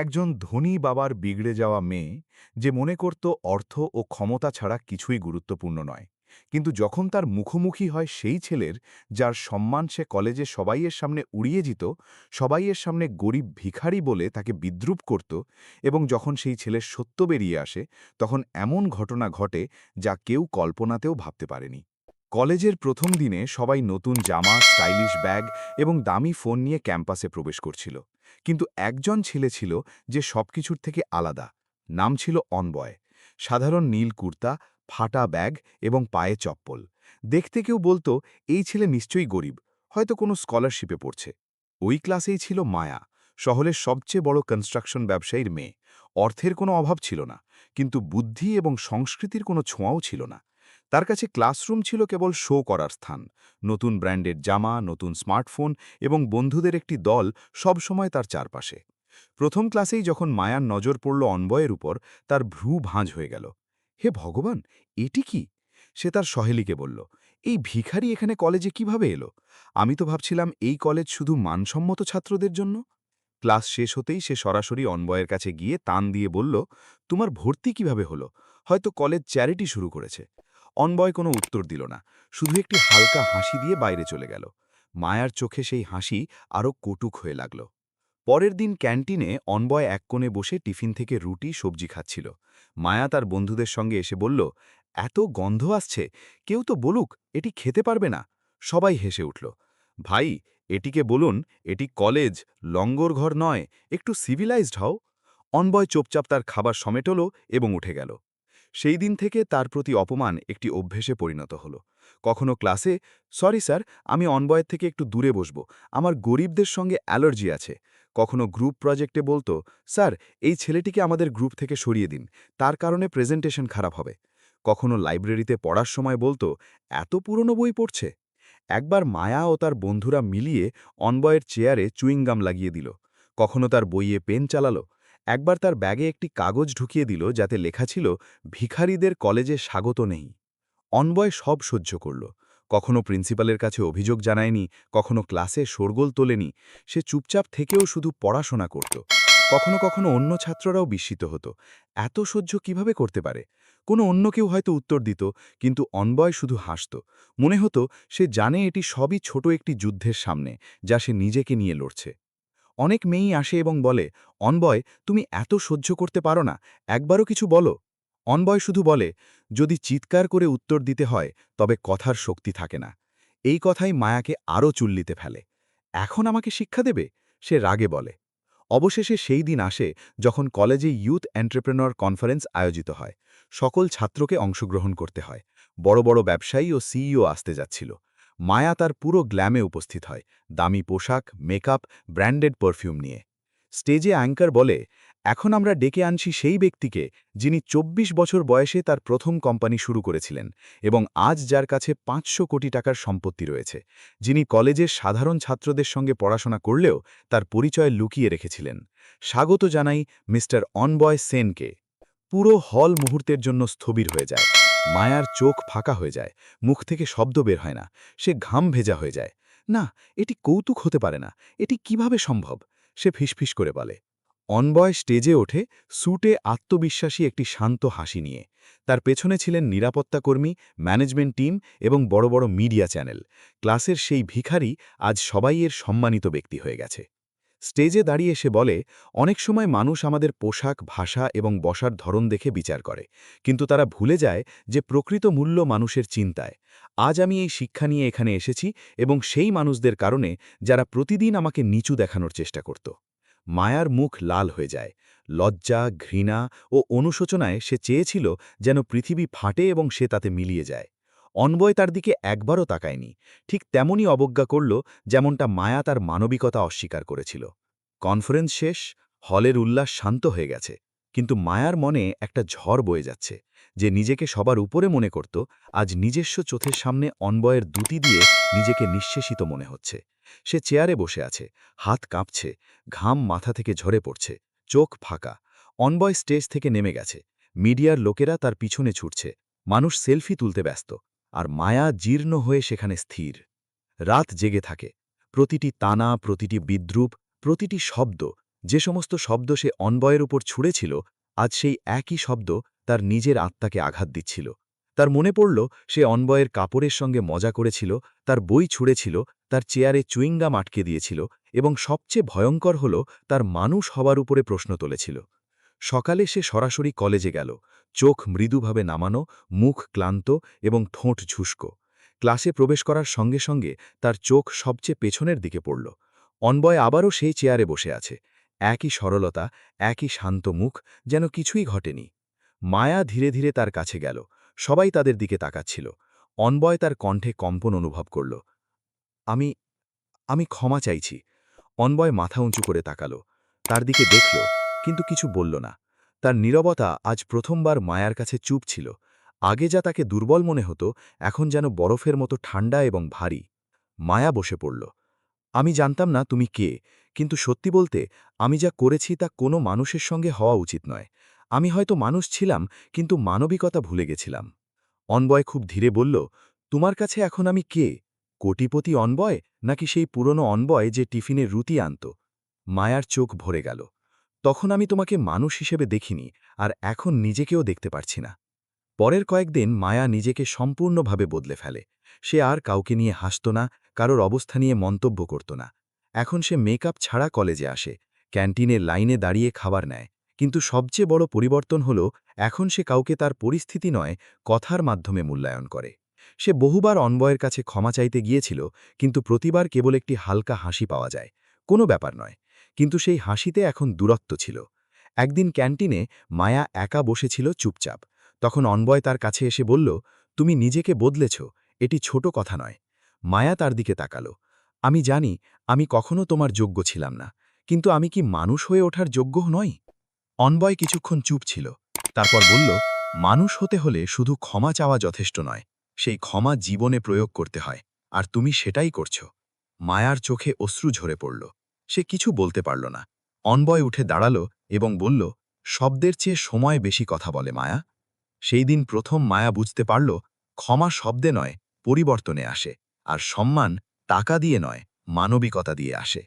একজন ধনী বাবার বিগড়ে যাওয়া মেয়ে যে মনে করত অর্থ ও ক্ষমতা ছাড়া কিছুই গুরুত্বপূর্ণ নয়, কিন্তু যখন তার মুখোমুখি হয় সেই ছেলের, যার সম্মান সে কলেজে সবাইয়ের সামনে উড়িয়ে যেত সবাইয়ের সামনে গরিব ভিখারি বলে তাকে বিদ্রুপ করত এবং যখন সেই ছেলের সত্য বেরিয়ে আসে, তখন এমন ঘটনা ঘটে যা কেউ কল্পনাতেও ভাবতে পারেনি। কলেজের প্রথম দিনে সবাই নতুন জামা, স্টাইলিশ ব্যাগ এবং দামি ফোন নিয়ে ক্যাম্পাসে প্রবেশ করছিল। কিন্তু একজন ছেলে ছিল যে সবকিছুর থেকে আলাদা। নাম ছিল অনবয়। সাধারণ নীল কুর্তা, ফাটা ব্যাগ এবং পায়ে চপ্পল। দেখতে কেউ বলতো, এই ছেলে নিশ্চয়ই গরিব। হয়তো কোনো স্কলারশিপে পড়ছে। ওই ক্লাসেই ছিল মায়া, শহরের সবচেয়ে বড় কনস্ট্রাকশন ব্যবসায়ীর মেয়ে। অর্থের কোনো অভাব ছিল না, কিন্তু বুদ্ধি এবং সংস্কৃতির কোনো ছোঁয়াও ছিল না। তার কাছে ক্লাসরুম ছিল কেবল শো করার স্থান। নতুন ব্র্যান্ডের জামা, নতুন স্মার্টফোন এবং বন্ধুদের একটি দল সবসময় তার চারপাশে। প্রথম ক্লাসেই যখন মায়ার নজর পড়ল অনবয়ের উপর, তার ভ্রু ভাঁজ হয়ে গেল। হে ভগবান, এটি কি? সে তার সহেলিকে বলল, এই ভিখারি এখানে কলেজে কীভাবে এলো? আমি তো ভাবছিলাম এই কলেজ শুধু মানসম্মত ছাত্রদের জন্য? ক্লাস শেষ হতেই সে সরাসরি অনবয়ের কাছে গিয়ে তান দিয়ে বলল, তোমার ভর্তি কীভাবে হলো? হয়তো কলেজ চ্যারিটি শুরু করেছে। অনবয় কোনো উত্তর দিল না, শুধু একটি হালকা হাসি দিয়ে বাইরে চলে গেল। মায়ার চোখে সেই হাসি আরও কটুক হয়ে লাগল। পরের দিন ক্যান্টিনে অনবয় এক কোণে বসে টিফিন থেকে রুটি, সবজি খাচ্ছিল। মায়া তার বন্ধুদের সঙ্গে এসে বলল, এত গন্ধ আসছে, কেউ তো বলুক, এটি খেতে পারবে না। সবাই হেসে উঠল, ভাই, এটিকে বলুন, এটি কলেজ, লঙ্গর ঘর নয়, একটু সিভিলাইজড হও। অনবয় চোপচাপ তার খাবার সমেটল এবং উঠে গেল। সেই দিন থেকে তার প্রতি অপমান একটি অভ্যেসে পরিণত হল। কখনো ক্লাসে, সরি স্যার, আমি অনবয়ের থেকে একটু দূরে বসব, আমার গরিবদের সঙ্গে অ্যালার্জি আছে। কখনো গ্রুপ প্রজেক্টে বলতো, স্যার, এই ছেলেটিকে আমাদের গ্রুপ থেকে সরিয়ে দিন, তার কারণে প্রেজেন্টেশন খারাপ হবে। কখনো লাইব্রেরিতে পড়ার সময় বলতো, এত পুরনো বই পড়ছে? একবার মায়া ও তার বন্ধুরা মিলিয়ে অনবয়ের চেয়ারে চুইংগাম লাগিয়ে দিল। কখনো তার বইয়ে পেন চালালো একবার তার ব্যাগে একটি কাগজ ঢুকিয়ে দিল যাতে লেখা ছিল, ভিখারিদের কলেজে স্বাগত নেই। অনবয় সব সহ্য করল। কখনো প্রিন্সিপালের কাছে অভিযোগ জানায়নি, কখনো ক্লাসে শোরগোল তোলেনি, সে চুপচাপ থেকেও শুধু পড়াশোনা করত। কখনো কখনো অন্য ছাত্ররাও বিস্মিত হতো। এত সহ্য কীভাবে করতে পারে? কোনো অন্য কেউ হয়তো উত্তর দিত, কিন্তু অনবয় শুধু হাসত। মনে হতো সে জানে এটি সবই ছোট একটি যুদ্ধের সামনে, যা সে নিজেকে নিয়ে লড়ছে। অনেক মেয়েই আসে এবং বলে, অনবয়, তুমি এত সহ্য করতে পারো না। একবারও কিছু বলো। অনবয় শুধু বলে, যদি চিৎকার করে উত্তর দিতে হয়, তবে কথার শক্তি থাকে না। এই কথাই মায়াকে আরও চুল্লিতে ফেলে। এখন আমাকে শিক্ষা দেবে? সে রাগে বলে। অবশেষে সেই দিন আসে যখন কলেজে ইউথ এন্টারপ্রেনর কনফারেন্স আয়োজিত হয়। সকল ছাত্রকে অংশগ্রহণ করতে হয়। বড় বড় ব্যবসায়ী ও সিইও আসতে যাচ্ছিল। মায়া তার পুরো গ্ল্যামে উপস্থিত হয়, দামি পোশাক, মেকআপ, ব্র্যান্ডেড পারফিউম নিয়ে। স্টেজে অ্যাঙ্কার বলে, এখন আমরা ডেকে আনছি সেই ব্যক্তিকে যিনি ২৪ বছর বয়সে তার প্রথম কোম্পানি শুরু করেছিলেন এবং আজ যার কাছে পাঁচশো কোটি টাকার সম্পত্তি রয়েছে। যিনি কলেজের সাধারণ ছাত্রদের সঙ্গে পড়াশোনা করলেও তার পরিচয় লুকিয়ে রেখেছিলেন। স্বাগত জানাই মিস্টার অনবয় সেনকে। পুরো হল মুহূর্তের জন্য স্থবির হয়ে যায়। মায়ার চোখ ফাঁকা হয়ে যায়, মুখ থেকে শব্দ বের হয় না, সে ঘাম ভেজা হয়ে যায়। না, এটি কৌতুক হতে পারে না, এটি কীভাবে সম্ভব? সে ফিসফিস করে বলে। অনবয় স্টেজে ওঠে স্যুটে আত্মবিশ্বাসী একটি শান্ত হাসি নিয়ে। তার পেছনে ছিলেন নিরাপত্তাকর্মী ম্যানেজমেন্ট টিম এবং বড় বড় মিডিয়া চ্যানেল। ক্লাসের সেই ভিখারি আজ সবাই এর সম্মানিত ব্যক্তি হয়ে গেছে। স্টেজে দাঁড়িয়ে সে বলে, অনেক সময় মানুষ আমাদের পোশাক, ভাষা এবং বসার ধরন দেখে বিচার করে, কিন্তু তারা ভুলে যায় যে প্রকৃত মূল্য মানুষের চিন্তায়। আজ আমি এই শিক্ষা নিয়ে এখানে এসেছি এবং সেই মানুষদের কারণে যারা প্রতিদিন আমাকে নিচু দেখানোর চেষ্টা করত। মায়ার মুখ লাল হয়ে যায়, লজ্জা, ঘৃণা ও অনুশোচনায় সে চেয়েছিল যেন পৃথিবী ফাটে এবং সে তাতে মিলিয়ে যায়। অনবয় তার দিকে একবারও তাকায়নি, ঠিক তেমনই অবজ্ঞা করল যেমনটা মায়া তার মানবিকতা অস্বীকার করেছিল। কনফারেন্স শেষ, হলের উল্লাস শান্ত হয়ে গেছে, কিন্তু মায়ার মনে একটা ঝড় বয়ে যাচ্ছে, যে নিজেকে সবার উপরে মনে করত, আজ নিজস্ব চোখের সামনে অনবয়ের দুটি দিয়ে নিজেকে নিঃশেষিত মনে হচ্ছে। সে চেয়ারে বসে আছে, হাত কাঁপছে, ঘাম মাথা থেকে ঝরে পড়ছে, চোখ ফাঁকা। অনবয় স্টেজ থেকে নেমে গেছে, মিডিয়ার লোকেরা তার পিছনে ছুটছে, মানুষ সেলফি তুলতে ব্যস্ত। আর মায়া জীর্ণ হয়ে সেখানে স্থির। রাত জেগে থাকে। প্রতিটি তানা, প্রতিটি বিদ্রুপ, প্রতিটি শব্দ, যে সমস্ত শব্দ সে অনবয়ের উপর ছুঁড়েছিল, আজ সেই একই শব্দ তার নিজের আত্মাকে আঘাত দিচ্ছিল। তার মনে পড়ল, সে অনবয়ের কাপড়ের সঙ্গে মজা করেছিল, তার বই ছুঁড়েছিল, তার চেয়ারে চুইংগাম আটকে দিয়েছিল এবং সবচেয়ে ভয়ঙ্কর হল, তার মানুষ হওয়ার উপরে প্রশ্ন তুলেছিল। সকালে সে সরাসরি কলেজে গেল। চোখ মৃদুভাবে নামানো, মুখ ক্লান্ত এবং ঠোঁট ঝুস্কো। ক্লাসে প্রবেশ করার সঙ্গে সঙ্গে তার চোখ সবচেয়ে পেছনের দিকে পড়ল। অনবয় আবারও সেই চেয়ারে বসে আছে। একই সরলতা, একই শান্ত মুখ, যেন কিছুই ঘটেনি। মায়া ধীরে ধীরে তার কাছে গেল। সবাই তাদের দিকে তাকাচ্ছিল। অনবয় তার কণ্ঠে কম্পন অনুভব করল। আমি আমি ক্ষমা চাইছি। অনবয় মাথা উঁচু করে তাকালো। তার দিকে দেখল। কিন্তু কিছু বলল না। তার নীরবতা আজ প্রথমবার মায়ার কাছে চুপ ছিল। আগে যা তাকে দুর্বল মনে হতো, এখন যেন বরফের মতো ঠান্ডা এবং ভারী। মায়া বসে পড়ল। আমি জানতাম না তুমি কে, কিন্তু সত্যি বলতে আমি যা করেছি তা কোনো মানুষের সঙ্গে হওয়া উচিত নয়। আমি হয়তো মানুষ ছিলাম, কিন্তু মানবিকতা ভুলে গেছিলাম। অনবয় খুব ধীরে বলল, তোমার কাছে এখন আমি কে? কোটিপতি অনবয়, নাকি সেই পুরনো অনবয় যে টিফিনে রুটি আনত? মায়ার চোখ ভরে গেল। তখন আমি তোমাকে মানুষ হিসেবে দেখিনি আর এখন নিজেকেও দেখতে পারছি না। পরের কয়েকদিন মায়া নিজেকে সম্পূর্ণভাবে বদলে ফেলে। সে আর কাউকে নিয়ে হাসত না, কারোর অবস্থা নিয়ে মন্তব্য করত না। এখন সে মেকআপ ছাড়া কলেজে আসে, ক্যান্টিনে লাইনে দাঁড়িয়ে খাবার নেয়। কিন্তু সবচেয়ে বড় পরিবর্তন হল, এখন সে কাউকে তার পরিস্থিতি নয়, কথার মাধ্যমে মূল্যায়ন করে। সে বহুবার অনবয়ের কাছে ক্ষমা চাইতে গিয়েছিল, কিন্তু প্রতিবার কেবল একটি হালকা হাসি পাওয়া যায়। কোনো ব্যাপার নয়। কিন্তু সেই হাসিতে এখন দূরত্ব ছিল। একদিন ক্যান্টিনে মায়া একা বসেছিল চুপচাপ। তখন অনবয় তার কাছে এসে বলল, তুমি নিজেকে বদলেছ, এটি ছোট কথা নয়। মায়া তার দিকে তাকালো। আমি জানি, আমি কখনো তোমার যোগ্য ছিলাম না, কিন্তু আমি কি মানুষ হয়ে ওঠার যোগ্য নই? অনবয় কিছুক্ষণ চুপ ছিল, তারপর বলল, মানুষ হতে হলে শুধু ক্ষমা চাওয়া যথেষ্ট নয়, সেই ক্ষমা জীবনে প্রয়োগ করতে হয়, আর তুমি সেটাই করছ। মায়ার চোখে অশ্রু ঝরে পড়ল। সে কিছু বলতে পারল না। অনবয় উঠে দাঁড়াল এবং বলল, শব্দের চেয়ে সময় বেশি কথা বলে, মায়া। সেই দিন প্রথম মায়া বুঝতে পারল, ক্ষমা শব্দে নয়, পরিবর্তনে আসে, আর সম্মান টাকা দিয়ে নয়, মানবিকতা দিয়ে আসে।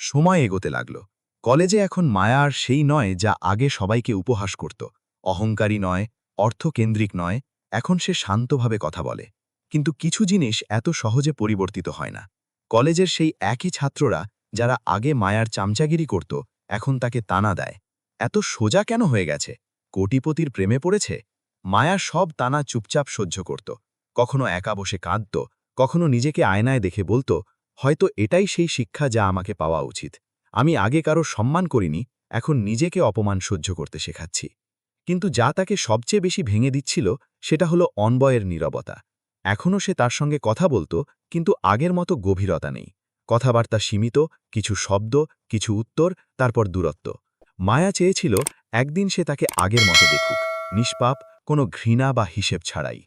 সময় এগোতে লাগল। কলেজে এখন মায়া আর সেই নয় যা আগে সবাইকে উপহাস করত। অহংকারী নয়, অর্থকেন্দ্রিক নয়, এখন সে শান্তভাবে কথা বলে। কিন্তু কিছু জিনিস এত সহজে পরিবর্তিত হয় না। কলেজের সেই একই ছাত্ররা যারা আগে মায়ার চামচাগিরি করত, এখন তাকে তানা দেয়। এত সোজা কেন হয়ে গেছে? কোটিপতির প্রেমে পড়েছে? মায়া সব তানা চুপচাপ সহ্য করত। কখনো একা বসে কাঁদত, কখনো নিজেকে আয়নায় দেখে বলতো, হয়তো এটাই সেই শিক্ষা যা আমাকে পাওয়া উচিত। আমি আগে কারও সম্মান করিনি, এখন নিজেকে অপমান সহ্য করতে শেখাচ্ছি। কিন্তু যা তাকে সবচেয়ে বেশি ভেঙে দিচ্ছিল, সেটা হলো অনবয়ের নীরবতা। এখনও সে তার সঙ্গে কথা বলতো, কিন্তু আগের মতো গভীরতা নেই। কথাবার্তা সীমিত, কিছু শব্দ, কিছু উত্তর, তারপর দূরত্ব। মায়া চেয়েছিল একদিন সে তাকে আগের মতো দেখুক। নিষ্পাপ, কোনো ঘৃণা বা হিসেব ছাড়াই।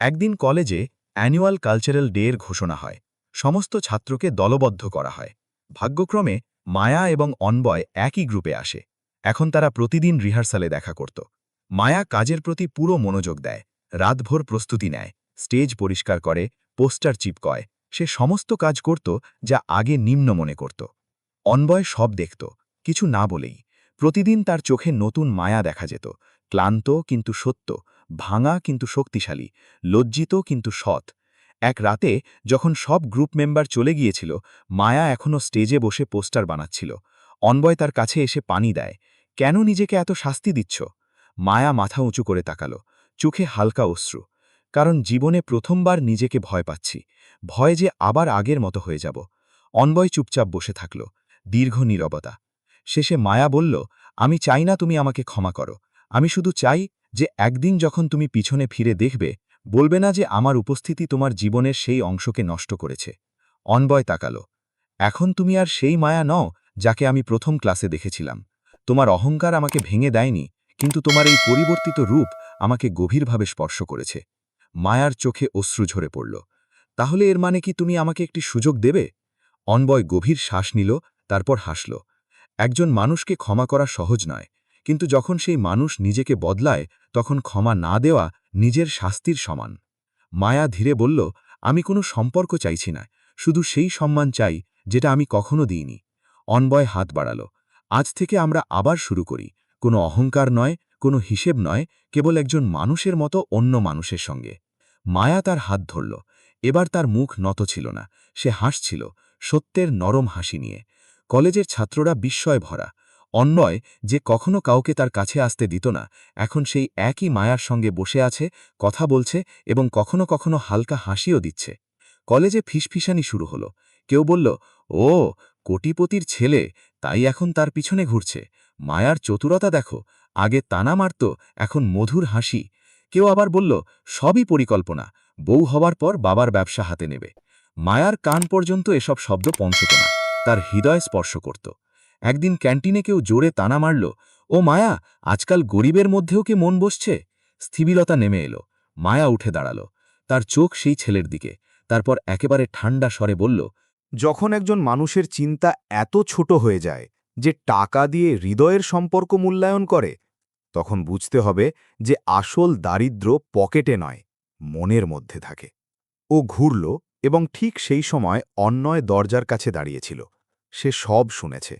একদিন কলেজে অ্যানুয়াল কালচারাল ডে এর ঘোষণা হয়। সমস্ত ছাত্রকে দলবদ্ধ করা হয়। ভাগ্যক্রমে মায়া এবং অনবয় একই গ্রুপে আসে। এখন তারা প্রতিদিন রিহার্সালে দেখা করত। মায়া কাজের প্রতি পুরো মনোযোগ দেয়। রাতভর প্রস্তুতি নেয়। স্টেজ পরিষ্কার করে, পোস্টার চিপকয়। সে সমস্ত কাজ করত যা আগে নিম্ন মনে করত। অনবয় সব দেখত, কিছু না বলেই। প্রতিদিন তার চোখে নতুন মায়া দেখা যেত, ক্লান্ত কিন্তু সত্য, ভাঙা কিন্তু শক্তিশালী, লজ্জিত কিন্তু সৎ। এক রাতে যখন সব গ্রুপ মেম্বার চলে গিয়েছিল, মায়া এখনও স্টেজে বসে পোস্টার বানাচ্ছিল। অনবয় তার কাছে এসে পানি দেয়, কেন নিজেকে এত শাস্তি দিচ্ছ? মায়া মাথা উঁচু করে তাকালো, চোখে হালকা অশ্রু, কারণ জীবনে প্রথমবার নিজেকে ভয় পাচ্ছি। ভয় যে আবার আগের মতো হয়ে যাব। অনবয় চুপচাপ বসে থাকল, দীর্ঘ নীরবতা। শেষে মায়া বলল, আমি চাই না তুমি আমাকে ক্ষমা করো। আমি শুধু চাই যে একদিন যখন তুমি পিছনে ফিরে দেখবে, বলবে না যে আমার উপস্থিতি তোমার জীবনের সেই অংশকে নষ্ট করেছে। অনবয় তাকালো, এখন তুমি আর সেই মায়া নও যাকে আমি প্রথম ক্লাসে দেখেছিলাম। তোমার অহংকার আমাকে ভেঙে দেয়নি, কিন্তু তোমার এই পরিবর্তিত রূপ আমাকে গভীরভাবে স্পর্শ করেছে। মায়ার চোখে অশ্রু ঝরে পড়ল। তাহলে এর মানে কি তুমি আমাকে একটি সুযোগ দেবে? অনবয় গভীর শ্বাস নিল, তারপর হাসল। একজন মানুষকে ক্ষমা করা সহজ নয়, কিন্তু যখন সেই মানুষ নিজেকে বদলায়, তখন ক্ষমা না দেওয়া নিজের শাস্তির সমান। মায়া ধীরে বলল, আমি কোনো সম্পর্ক চাইছি না, শুধু সেই সম্মান চাই যেটা আমি কখনো দিইনি। অনবয় হাত বাড়াল, আজ থেকে আমরা আবার শুরু করি। কোনো অহংকার নয়, কোনো হিসেব নয়, কেবল একজন মানুষের মতো অন্য মানুষের সঙ্গে। মায়া তার হাত ধরল এবার তার মুখ নত ছিল না, সে হাসছিল, সত্যের নরম হাসি নিয়ে। কলেজের ছাত্ররা বিস্ময় ভরা। অন্যয় যে কখনো কাউকে তার কাছে আসতে দিত না, এখন সেই একই মায়ার সঙ্গে বসে আছে, কথা বলছে এবং কখনো কখনো হালকা হাসিও দিচ্ছে। কলেজে ফিসফিসানি শুরু হলো। কেউ বলল, ও, কোটিপতির ছেলে, তাই এখন তার পিছনে ঘুরছে। মায়ার চতুরতা দেখো, আগে তানা মারত, এখন মধুর হাসি। কেউ আবার বলল, সবই পরিকল্পনা। বউ হওয়ার পর বাবার ব্যবসা হাতে নেবে। মায়ার কান পর্যন্ত এসব শব্দ পৌঁছত না। তার হৃদয় স্পর্শ করত। একদিন ক্যান্টিনে কেউ জোরে তানা মারল, ও মায়া, আজকাল গরিবের মধ্যেও কি মন বসছে? স্থিবিলতা নেমে এলো। মায়া উঠে দাঁড়াল। তার চোখ সেই ছেলের দিকে। তারপর একেবারে ঠান্ডা স্বরে বলল, যখন একজন মানুষের চিন্তা এত ছোট হয়ে যায় যে টাকা দিয়ে হৃদয়ের সম্পর্ক মূল্যায়ন করে, তখন বুঝতে হবে যে আসল দারিদ্র্য পকেটে নয়। মনের মধ্যে থাকে। ও ঘুরল এবং ঠিক সেই সময় অন্যয় দরজার কাছে দাঁড়িয়েছিল। সে সব শুনেছে।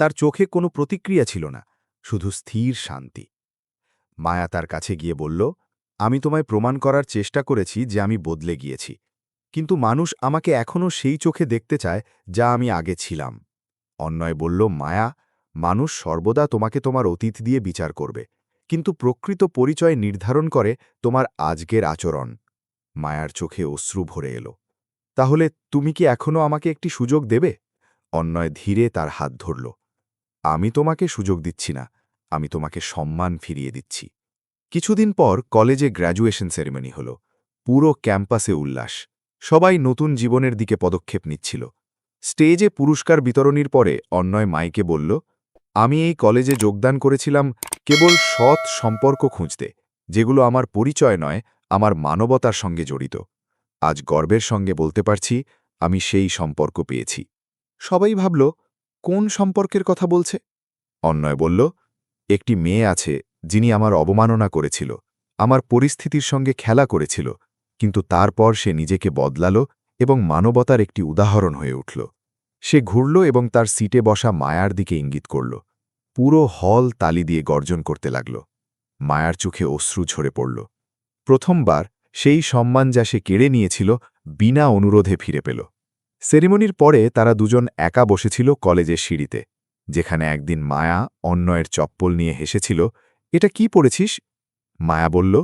তার চোখে কোনো প্রতিক্রিয়া ছিল না, শুধু স্থির শান্তি। মায়া তার কাছে গিয়ে বলল, আমি তোমায় প্রমাণ করার চেষ্টা করেছি যে আমি বদলে গিয়েছি। কিন্তু মানুষ আমাকে এখনও সেই চোখে দেখতে চায় যা আমি আগে ছিলাম। অন্যয় বলল, মায়া, মানুষ সর্বদা তোমাকে তোমার অতীত দিয়ে বিচার করবে। কিন্তু প্রকৃত পরিচয় নির্ধারণ করে তোমার আজকের আচরণ। মায়ার চোখে অশ্রু ভরে এলো। তাহলে তুমি কি এখনও আমাকে একটি সুযোগ দেবে? অন্যয় ধীরে তার হাত ধরল। আমি তোমাকে সুযোগ দিচ্ছি না। আমি তোমাকে সম্মান ফিরিয়ে দিচ্ছি। কিছুদিন পর কলেজে গ্র্যাজুয়েশন সেরেমনি হল। পুরো ক্যাম্পাসে উল্লাস। সবাই নতুন জীবনের দিকে পদক্ষেপ নিচ্ছিল। স্টেজে পুরস্কার বিতরণীর পরে অন্যয় মাইকে বলল, আমি এই কলেজে যোগদান করেছিলাম কেবল সৎ সম্পর্ক খুঁজতে, যেগুলো আমার পরিচয় নয়, আমার মানবতার সঙ্গে জড়িত। আজ গর্বের সঙ্গে বলতে পারছি, আমি সেই সম্পর্ক পেয়েছি। সবাই ভাবল, কোন সম্পর্কের কথা বলছে? অন্যয় বলল, একটি মেয়ে আছে, যিনি আমার অবমাননা করেছিল, আমার পরিস্থিতির সঙ্গে খেলা করেছিল, কিন্তু তারপর সে নিজেকে বদলাল এবং মানবতার একটি উদাহরণ হয়ে উঠল। সে ঘুরল এবং তার সিটে বসা মায়ার দিকে ইঙ্গিত করল। পুরো হল তালি দিয়ে গর্জন করতে লাগল। মায়ার চোখে অশ্রু ঝরে পড়ল। প্রথমবার সেই সম্মান যা সে কেড়ে নিয়েছিল বিনা অনুরোধে ফিরে পেল। সেরিমনির পরে তারা দুজন একা বসেছিল কলেজের সিঁড়িতে, যেখানে একদিন মায়া অন্যয়ের চপ্পল নিয়ে হেসেছিল, এটা কি পড়েছিস? মায়া বলল,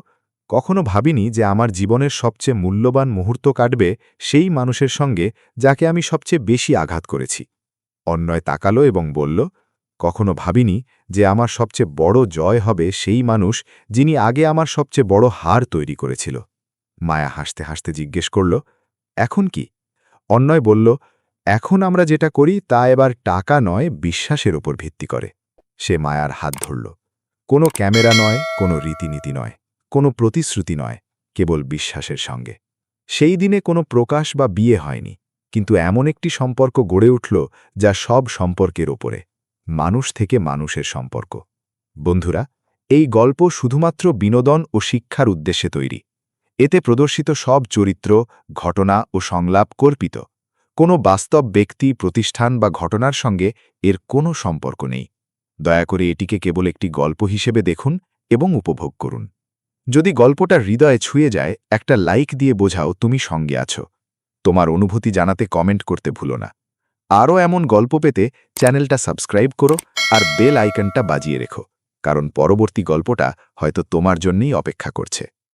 কখনো ভাবিনি যে আমার জীবনের সবচেয়ে মূল্যবান মুহূর্ত কাটবে সেই মানুষের সঙ্গে যাকে আমি সবচেয়ে বেশি আঘাত করেছি। অন্যয় তাকালো এবং বলল কখনো ভাবিনি যে আমার সবচেয়ে বড় জয় হবে সেই মানুষ যিনি আগে আমার সবচেয়ে বড় হার তৈরি করেছিল। মায়া হাসতে হাসতে জিজ্ঞেস করল, এখন কি? অন্যয় বলল, এখন আমরা যেটা করি তা এবার টাকা নয়, বিশ্বাসের ওপর ভিত্তি করে। সে মায়ার হাত ধরল, কোনো ক্যামেরা নয়, কোনো রীতিনীতি নয়, কোনো প্রতিশ্রুতি নয়, কেবল বিশ্বাসের সঙ্গে। সেই দিনে কোনো প্রকাশ বা বিয়ে হয়নি, কিন্তু এমন একটি সম্পর্ক গড়ে উঠল যা সব সম্পর্কের ওপরে। মানুষ থেকে মানুষের সম্পর্ক। বন্ধুরা, এই গল্প শুধুমাত্র বিনোদন ও শিক্ষার উদ্দেশ্যে তৈরি। এতে প্রদর্শিত সব চরিত্র, ঘটনা ও সংলাপ কল্পিত। কোনো বাস্তব ব্যক্তি, প্রতিষ্ঠান বা ঘটনার সঙ্গে এর কোনো সম্পর্ক নেই। দয়া করে এটিকে কেবল একটি গল্প হিসেবে দেখুন এবং উপভোগ করুন। যদি গল্পটা হৃদয়ে ছুঁয়ে যায়, একটা লাইক দিয়ে বোঝাও তুমি সঙ্গে আছো। তোমার অনুভূতি জানাতে কমেন্ট করতে ভুলো না। আরও এমন গল্প পেতে চ্যানেলটা সাবস্ক্রাইব করো আর বেল আইকনটা বাজিয়ে রেখো, কারণ পরবর্তী গল্পটা হয়তো তোমার জন্যই অপেক্ষা করছে।